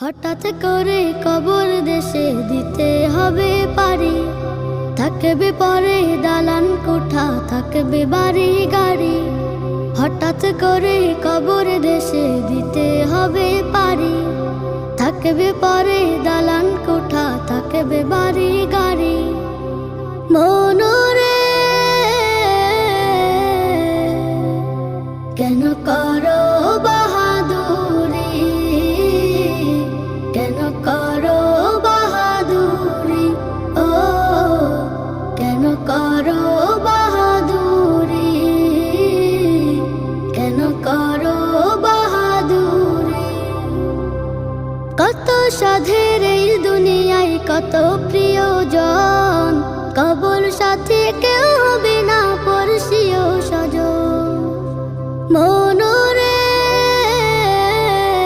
হঠাৎ করে কবর দেশে দিতে হবে পারি। থাকবে পরে দালান কোঠা, থাকবে বাড়ি গাড়ি। হঠাৎ করে কবর দেশে দিতে হবে পারি। থাকবে পরে দালান কোঠা, থাকবে বাড়ি গাড়ি। মনোরে কেন করো কত সাধের এই দুনিয়ায় কত প্রিয়জন। কবল সাথে কেউ হবে না পরশিও সজন মনো